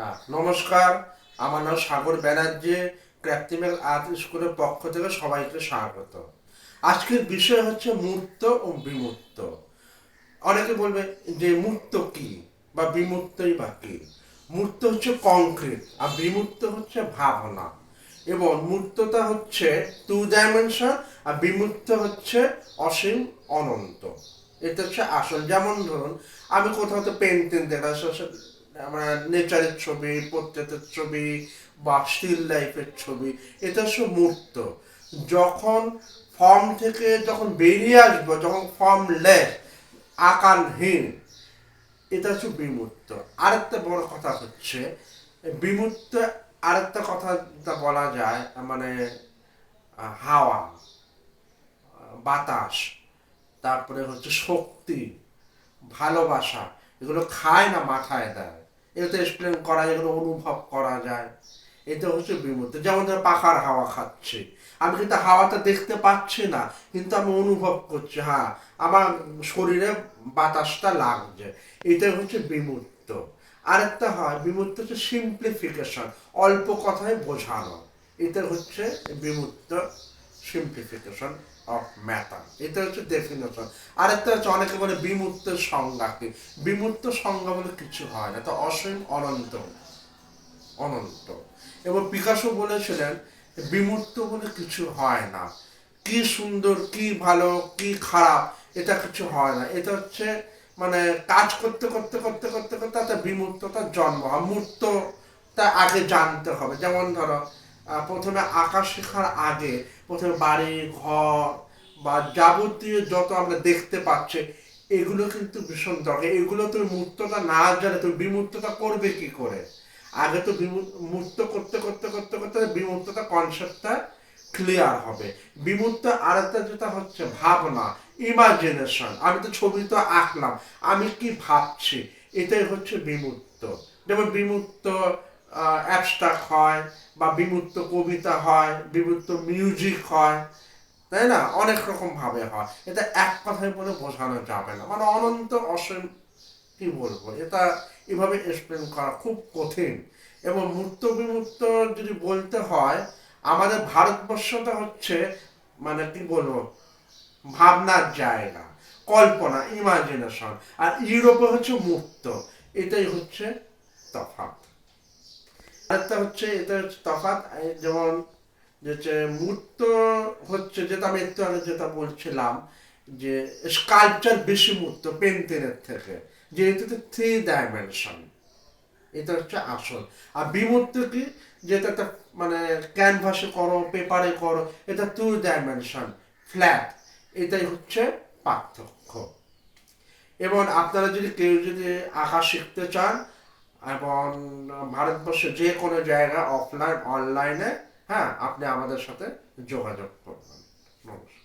হ্যাঁ নমস্কার। আমার নাম সাগর ব্যানার্জি ক্র্যাপ্টিমেল আর্ট স্কুলের পক্ষ থেকে সবাইকে স্বাগত। আজকের বিষয় হচ্ছে মূর্ত ও বিমূর্ত। অনেকে বলবে যে মূর্ত কি বা বিমূর্তই বা কি? মূর্ত হচ্ছে কংক্রিট আর বিমূর্ত হচ্ছে ভাবনা। এবং মূর্ততা হচ্ছে টু ডাইমেনশন আর বিমূর্ত হচ্ছে অসীম অনন্ত। এটা হচ্ছে আসল। যেমন ধরুন, আমি কোথাও তো পেন্টিং দেখা আমার নেচারের ছবি পোর্ট্রেটের ছবি বা স্টিল লাইফের ছবি, এটা হচ্ছে মূর্ত যখন ফর্ম থেকে যখন বেরিয়ে আসব, যখন ফর্ম লেস আকারহীন, এটা হচ্ছে বিমূর্ত। আরেকটা বড় কথা হচ্ছে, বিমূর্ত আরেকটা কথা বলা যায় মানে হাওয়া, বাতাস, তারপরে হচ্ছে শক্তি, ভালোবাসা, এগুলো খায় না, মাথায় দেয়। এগুলো তো এক্সপ্লেন করা এগুলো অনুভব করা যায়। এটা হচ্ছে বিমূর্ত। যেমন ধর পাখার হাওয়া খাচ্ছে। আমি কিন্তু হাওয়াটা দেখতে পাচ্ছি না, কিন্তু আমি অনুভব করছি হ্যাঁ আমার শরীরে বাতাসটা লাগছে। এটা হচ্ছে বিমূর্ত। আরেকটা হয়, বিমূর্ত হচ্ছে সিম্পলিফিকেশন অল্প কথায় বোঝানো। এটা হচ্ছে বিমূর্ত সিম্পলিফিকেশন অফ ম্যাটার এটা হচ্ছে ডেফিনেশন আরেকটা হচ্ছে অনেকে বলে বিমূর্তের সংজ্ঞা কি বিমূর্ত সংজ্ঞা বলে কিছু হয় না। তো অসীম, অনন্ত অনন্ত। এবং পিকাসো বলেছিলেন, বিমূর্ত বলে কিছু হয় না। কি সুন্দর, কি ভালো, কি খারাপ, এটা কিছু হয় না। এটা হচ্ছে মানে কাজ করতে করতে করতে করতে করতে তাতে বিমূর্ততার জন্ম হয়। মূর্তটা আগে জানতে হবে। যেমন ধরো প্রথমে আঁকা শেখার আগে প্রথমে বাড়ি ঘর বা যাবতীয় যত আমরা দেখতে পাচ্ছি, এগুলো কিন্তু ভীষণ দরকার। এগুলো তুমি মূর্তটা না জানে তুমি বিমূর্ততা করবে কি করে? আগে তো মূর্ত করতে করতে করতে করতে বিমূর্ততা কনসেপ্টটা ক্লিয়ার হবে। বিমূর্ত আরেকটা যেটা হচ্ছে ভাবনা ইমাজিনেশন আমি তো ছবি তো আঁকলাম, আমি কি ভাবছি? এটাই হচ্ছে বিমূর্ত। যেমন বিমূর্ত অ্যাবস্ট্রাক্ট হয় বা বিমূর্ত কবিতা হয়, বিমূর্ত মিউজিক হয়, তাই না? অনেক রকম ভাবে হয়। এটা এক কথায় বলে বোঝানো যাবে না। মানে অনন্ত অসীম, কি বলব? এটা এভাবে এক্সপ্লেন করা খুব কঠিন। এবং মূর্ত বিমূর্ত যদি বলতে হয়, আমাদের ভারতবর্ষটা হচ্ছে মানে কি বলব? ভাবনার জায়গা, কল্পনা ইমাজিনেশন আর ইউরোপে হচ্ছে মুক্ত এটাই হচ্ছে তফাৎ। আরেকটা হচ্ছে, এটা হচ্ছে তফাৎ যেমন যে মূর্ত হচ্ছে, যেটা আমি একটু আগে যেটা বলছিলাম, যে স্কাল্পচার বেশি মূর্ত পেন্টিংয়ের থেকে, যেহেতু থ্রি ডাইমেনশন এটা হচ্ছে আসল। আর বিমূর্ত কি? যেটা একটা মানে ক্যানভাসে করো পেপারে করো, এটা টু ডাইমেনশন ফ্ল্যাট এটাই হচ্ছে পার্থক্য। এবং আপনারা যদি কেউ যদি আঁকা শিখতে চান এবং ভারতবর্ষে যে কোনো জায়গা অফলাইন অনলাইনে হ্যাঁ আপনি আমাদের সাথে যোগাযোগ করবেন। নমস্কার।